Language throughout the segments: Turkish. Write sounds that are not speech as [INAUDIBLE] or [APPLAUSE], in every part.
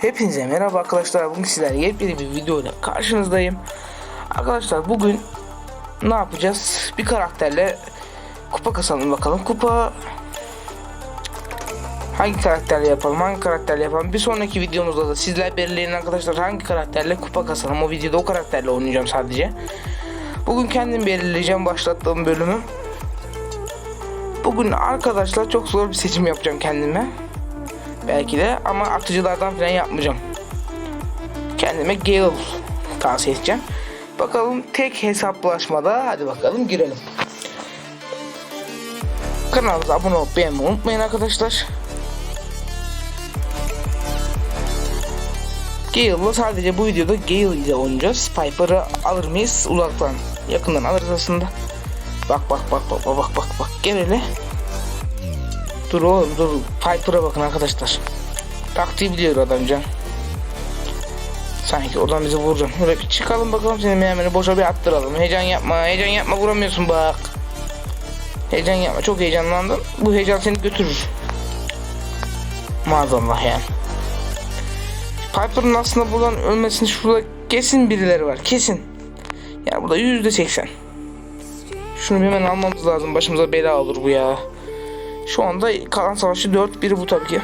Hepinize merhaba arkadaşlar. Bugün sizlerle yepyeni bir videoyla karşınızdayım. Arkadaşlar bugün ne yapacağız? Bir karakterle kupa kasalım bakalım. Kupa hangi karakterle yapalım? Hangi karakterle yapalım? Bir sonraki videomuzda da sizler belirleyin arkadaşlar hangi karakterle kupa kasalım. O videoda o karakterle oynayacağım sadece. Bugün kendim belirleyeceğim başlattığım bölümü. Bugün arkadaşlar çok zor bir seçim yapacağım kendime. Belki de ama atıcılardan falan yapmayacağım. Kendime Gale tavsiye edeceğim. Bakalım tek hesaplaşmada hadi bakalım girelim. Kanalımıza abone olup beğenmeyi unutmayın arkadaşlar. Gale'la sadece bu videoda Gale ile oynayacağız. Piper'ı alır mıyız uzaktan? Yakından alırız aslında. Bak bak bak bak bak bak bak gel hele. Dur oğlum dur. Piper'a bakın arkadaşlar. Taktiği biliyor adamcan. Sanki oradan bizi vuracak. Böyle bir çıkalım bakalım seni mermini boşa bir attıralım. Heyecan yapma, heyecan yapma vuramıyorsun bak. Heyecan yapma, çok heyecanlandın. Bu heyecan seni götürür. Maazallah yani. Piper'ın aslında buradan ölmesini şurada kesin birileri var, kesin. Yani burada yüzde seksen. Şunu hemen almamız lazım. Başımıza bela olur bu ya. Şu anda kalan savaşı 4 biri bu tabii ki.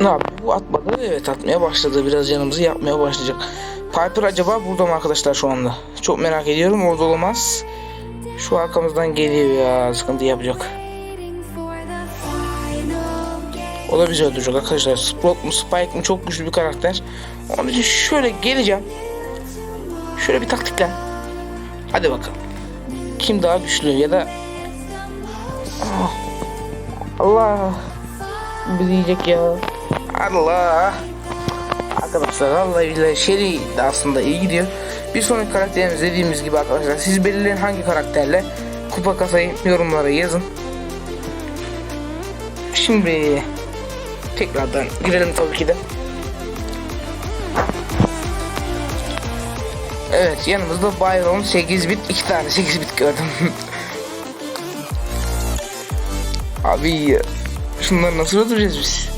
Ne yapıyor? Bu atmadı. Evet atmaya başladı. Biraz canımızı yapmaya başlayacak. Piper acaba burada mı arkadaşlar şu anda? Çok merak ediyorum. Orada olamaz. Şu arkamızdan geliyor ya. Sıkıntı yapacak. O da bizi öldürecek arkadaşlar. Sprout mu Spike mi çok güçlü bir karakter. Onun için şöyle geleceğim. Şöyle bir taktikle. Hadi bakalım. Kim daha güçlü ya da Ah. Allah bir diyecek ya Allah Arkadaşlar vallahi billahi Shelly de aslında iyi gidiyor Bir sonraki karakterimiz dediğimiz gibi arkadaşlar Siz belirleyin hangi karakterle Kupa kasayı yorumlara yazın Şimdi Tekrardan girelim tabii ki de Evet yanımızda Byron 8 bit 2 tane 8 bit gördüm [LAUGHS] Abi şunları nasıl öldüreceğiz biz?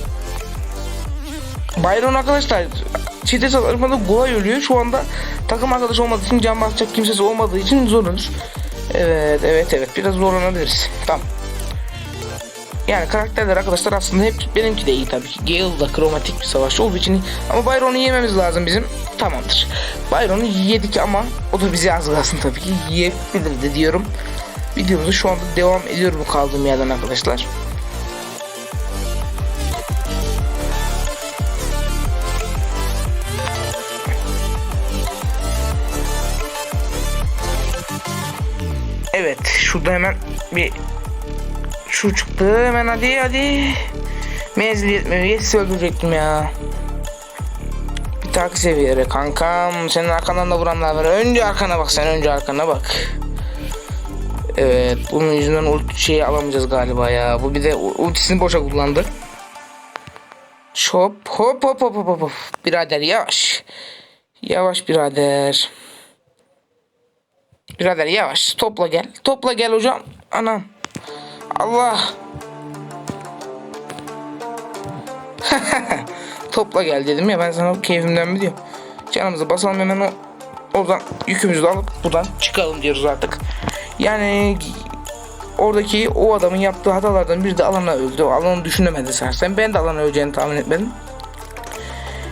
Byron arkadaşlar çete savaşmada kolay ölüyor. Şu anda takım arkadaş olmadığı için can basacak kimsesi olmadığı için zor ölür. Evet evet evet biraz zorlanabiliriz. Tamam. Yani karakterler arkadaşlar aslında hep benimki de iyi tabii ki. Gale da kromatik bir savaşçı olduğu için. Ama Byron'u yememiz lazım bizim. Tamamdır. Byron'u yedik ama o da bizi az kalsın tabii ki. Yiyebilirdi diyorum. Videomuzu şu anda devam ediyorum kaldığım yerden arkadaşlar. Evet şurada hemen bir şu çıktı hemen hadi hadi menzil yetmiyor yes öldürecektim ya bir takip seviyere kankam senin arkandan da vuranlar var önce arkana bak sen önce arkana bak Evet bunun yüzünden ulti şeyi alamayacağız galiba ya. Bu bir de ultisini boşa kullandı. Hop hop hop hop hop hop. Birader yavaş. Yavaş birader. Birader yavaş. Topla gel. Topla gel hocam. Anam. Allah. [LAUGHS] Topla gel dedim ya ben sana keyfimden mi diyorum. Canımızı basalım hemen o oradan yükümüzü de alıp buradan çıkalım diyoruz artık. Yani oradaki o adamın yaptığı hatalardan biri de alana öldü. Alanı düşünemedi sersen. Ben de alana öleceğini tahmin etmedim.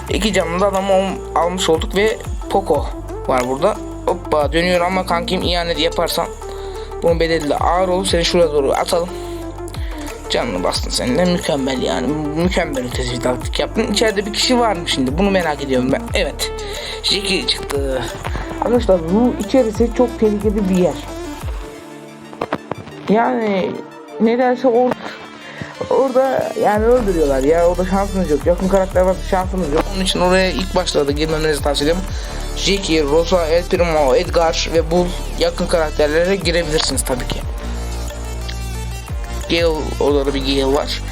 İki canlı da adamı almış olduk ve Poco var burada. Hoppa dönüyor ama kankim ihanet yaparsan bunun bedeli de ağır olur. Seni şuraya doğru atalım. Canını bastın seninle mükemmel yani mükemmel ötesi taktik yaptın. İçeride bir kişi var mı şimdi bunu merak ediyorum ben. Evet. Jiki çıktı. Arkadaşlar bu içerisi çok tehlikeli bir yer. Yani nedense or orada yani öldürüyorlar ya orada şansınız yok yakın karakter var şansınız yok onun için oraya ilk başlarda girmemenizi tavsiye ederim Jiki, Rosa, El Primo, Edgar ve Bull yakın karakterlere girebilirsiniz tabii ki Gale orada da bir Gale var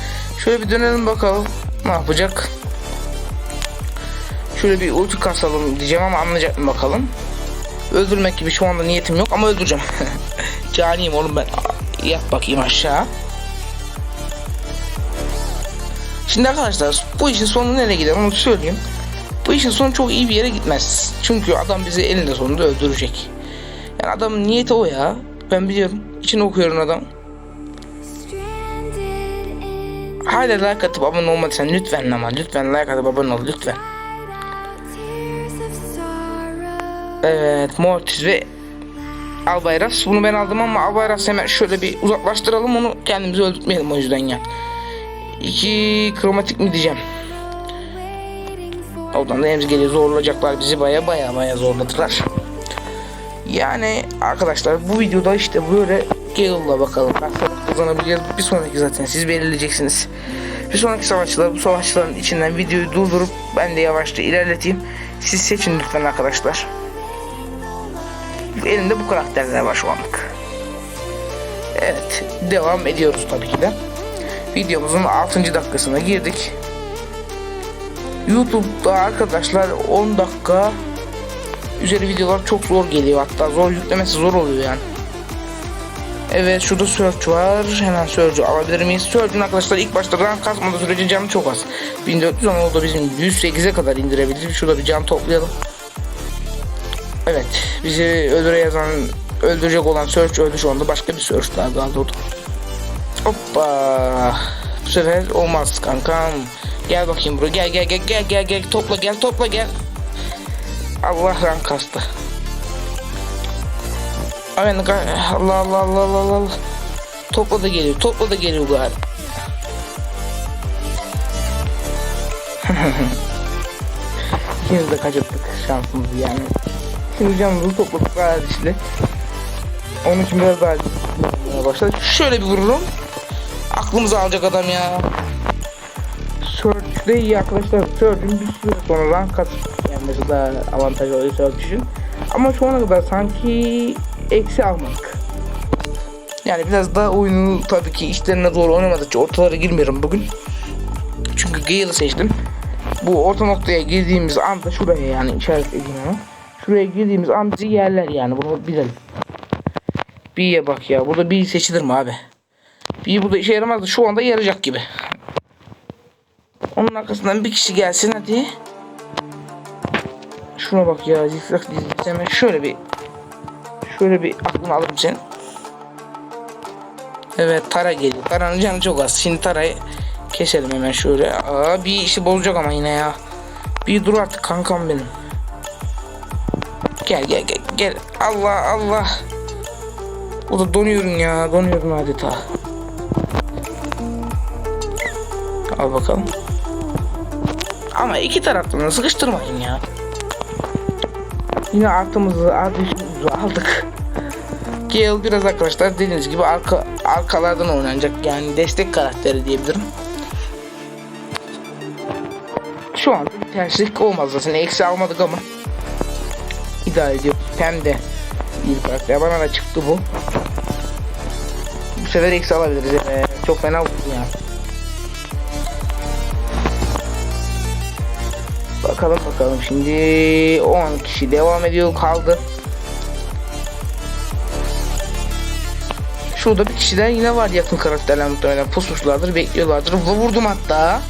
şöyle bir dönelim bakalım ne yapacak Şöyle bir ulti kasalım diyeceğim ama anlayacak mı bakalım. Öldürmek gibi şu anda niyetim yok ama öldüreceğim. [LAUGHS] Caniyim oğlum ben. Yat bakayım aşağı. Şimdi arkadaşlar bu işin sonu nereye gider onu söyleyeyim. Bu işin sonu çok iyi bir yere gitmez. Çünkü adam bizi elinde sonunda öldürecek. Yani adamın niyeti o ya. Ben biliyorum. İçini okuyorum adam. Hala like atıp abone olmadıysan lütfen ama lütfen like atıp abone ol lütfen. Evet Mortis ve Albayras. Bunu ben aldım ama Albayras hemen şöyle bir uzaklaştıralım onu kendimizi öldürtmeyelim o yüzden ya. İki kromatik mi diyeceğim. Oradan da hepsi geliyor zorlayacaklar bizi baya baya baya zorladılar. Yani arkadaşlar bu videoda işte böyle Gale'la bakalım. Ben kazanabileceğiz. Bir sonraki zaten siz belirleyeceksiniz. Bir sonraki savaşçılar bu savaşçıların içinden videoyu durdurup ben de yavaşça ilerleteyim. Siz seçin lütfen arkadaşlar. Elimde bu karakterler var şu anlık. Evet devam ediyoruz tabii ki de. Videomuzun 6. dakikasına girdik. YouTube'da arkadaşlar 10 dakika üzeri videolar çok zor geliyor hatta zor yüklemesi zor oluyor yani. Evet şurada Surge var. Hemen Surge'ü alabilir miyiz? Surge'ün arkadaşlar ilk başta rank kasmadığı sürece canı çok az. 1400 ama o da bizim 108'e kadar indirebilir. Şurada bir can toplayalım. Evet bizi öldüre yazan öldürecek olan Surge öldü şu anda. Başka bir Surge daha kaldı o da. Hoppa. Bu sefer olmaz kankam. Gel bakayım buraya. Gel gel gel gel gel gel. Topla gel topla gel. Allah rank kastı. Amen Allah Allah Allah Allah Allah. Topla da geliyor. Topla da geliyor galiba. [LAUGHS] İkimiz de kaçırdık şansımızı yani. Şimdi canımızı topladık işte. Onun için biraz daha başladık. Şöyle bir vururum. Aklımızı alacak adam ya. Surge de iyi arkadaşlar. Surge'ün bir süre sonra rank kat gelmesi daha avantajlı oluyor için. Ama şu ana kadar sanki eksi almadık. Yani biraz daha oyunu tabii ki işlerine doğru oynamadıkça ortalara girmiyorum bugün. Çünkü Gale'ı seçtim. Bu orta noktaya girdiğimiz anda şuraya yani işaretlediğim ama. Şuraya girdiğimiz an bizi yerler yani bunu bilelim. B'ye bak ya. Burada B seçilir mi abi? B burada işe yaramaz da şu anda yarayacak gibi. Onun arkasından bir kişi gelsin hadi. Şuna bak ya zikzak dizisi hemen şöyle bir şöyle bir aklını alırım senin. Evet Tara geliyor. Tara'nın canı çok az. Şimdi Tara'yı keselim hemen şöyle. Aa, bir işi bozacak ama yine ya. Bir dur artık kankam benim. Gel gel gel gel. Allah Allah. O da donuyorum ya. Donuyorum adeta. Al bakalım. Ama iki taraftan da sıkıştırmayın ya. Yine artımızı artışımızı aldık. Gale biraz arkadaşlar dediğiniz gibi arka arkalardan oynanacak yani destek karakteri diyebilirim. Şu an terslik olmaz zaten eksi almadık ama idare ediyor. Hem de iyi karakter bana da çıktı bu. Bu sefer eksi alabiliriz. Ee, çok fena oldu ya. Bakalım bakalım şimdi 10 kişi devam ediyor kaldı. Şurada bir kişiler yine var yakın karakterler muhtemelen pusmuşlardır bekliyorlardır. Vurdum hatta.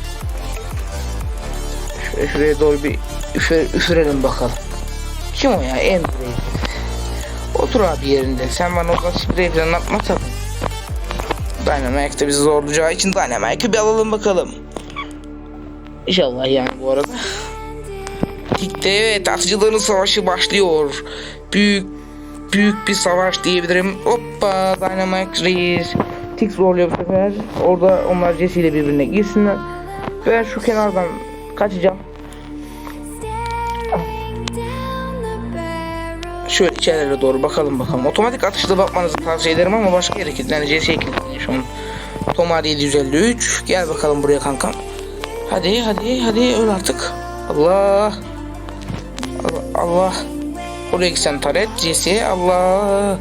Şöyle şuraya doğru bir üfür, üfürelim bakalım. Kim o ya? Emre. Otur abi yerinde. Sen bana o sprey falan atma tabii. Dynamite de bizi zorlayacağı için Dynamite'ı bir alalım bakalım. İnşallah yani bu arada. Ligde evet atıcıların savaşı başlıyor. Büyük büyük bir savaş diyebilirim. Hoppa Dynamite Reis. Tik zorluyor bu sefer. Orada onlar Jesse ile birbirine girsinler. Ben şu kenardan kaçacağım. Şöyle içerilere doğru bakalım bakalım. Otomatik atışta bakmanızı tavsiye ederim ama başka yere kilitlendi. CS'ye kilitlendi şu an. Tomar 753. Gel bakalım buraya kankam. Hadi hadi hadi öl artık. Allah. Allah. Oraya gitsen taret. CS'ye Allah.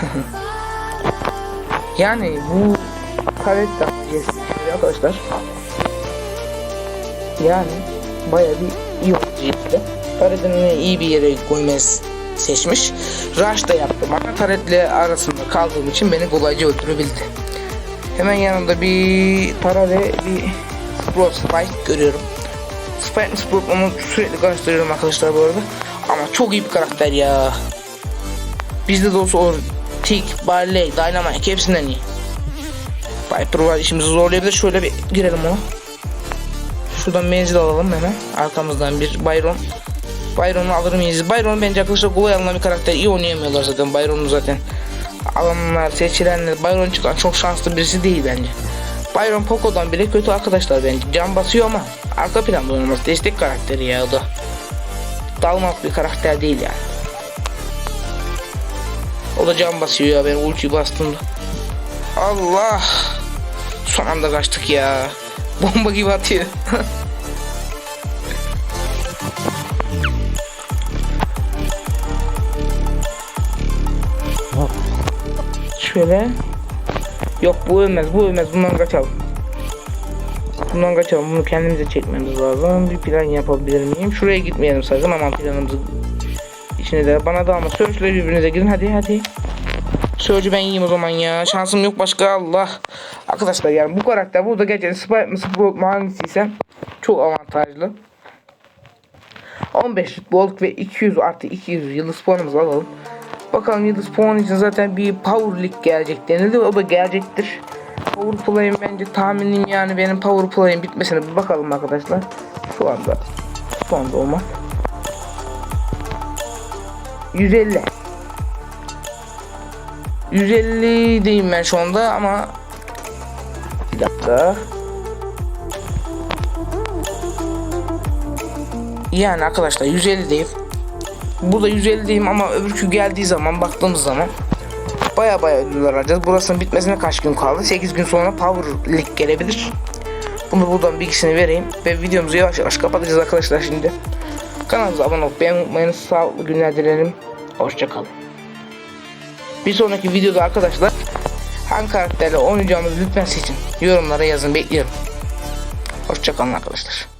[LAUGHS] yani bu taret CS arkadaşlar. Yani baya bir iyi oyuncuydu. Taret'ini iyi bir yere koymayı seçmiş. Rush da yaptım ama Taret'le arasında kaldığım için beni kolayca öldürebildi. Hemen yanında bir para ve bir Sprout Spike görüyorum. Spike mi Sprout onu sürekli karıştırıyorum arkadaşlar bu arada. Ama çok iyi bir karakter ya. Bizde de olsa olur. Tick, Barley, Dynamite hepsinden iyi. Viper var işimizi zorlayabilir. Şöyle bir girelim ona. Şuradan menzil alalım hemen. Arkamızdan bir Byron. Byron'u alır mıyız? Byron bence arkadaşlar kolay alınan bir karakter. İyi oynayamıyorlar zaten Byron'u zaten. Alanlar, seçilenler, Byron çıkan çok şanslı birisi değil bence. Byron Poco'dan bile kötü arkadaşlar bence. Can basıyor ama arka planda oynaması destek karakteri ya o da. Dalmak bir karakter değil yani. O da can basıyor ya ben ultiyi bastığımda. Allah! Son anda kaçtık ya. [LAUGHS] Bomba gibi atıyor. [LAUGHS] Şöyle. Yok bu ölmez bu ölmez bundan kaçalım. Bundan kaçalım bunu kendimize çekmemiz lazım. Bir plan yapabilir miyim? Şuraya gitmeyelim sakın ama planımızı içine de bana da ama Surge'le birbirinize girin hadi hadi. Surge'ü ben yiyeyim o zaman ya. Şansım yok başka Allah. Arkadaşlar yani bu karakter burada gerçekten Spike mi Sprout mu hangisiyse çok avantajlı. 15 futboluk ve 200 artı 200 yıldız puanımızı alalım. Bakalım yıldız puan için zaten bir Power League gelecek denildi. O da gelecektir. Power Play'im bence tahminim yani benim Power Play'im bitmesine bir bakalım arkadaşlar. Şu anda şu anda olmaz. 150 150 diyeyim ben şu anda ama bir dakika. Yani arkadaşlar 150 diyeyim. Bu da 150 diyeyim ama öbürkü geldiği zaman baktığımız zaman baya baya ödüller alacağız. Burasının bitmesine kaç gün kaldı? 8 gün sonra Power League gelebilir. Bunu buradan bilgisini vereyim ve videomuzu yavaş yavaş kapatacağız arkadaşlar şimdi. Kanalımıza abone olup beğenmeyi unutmayınız. Sağlıklı günler dilerim. Hoşçakalın. Bir sonraki videoda arkadaşlar hangi karakterle oynayacağımızı lütfen seçin. Yorumlara yazın bekliyorum. Hoşçakalın arkadaşlar.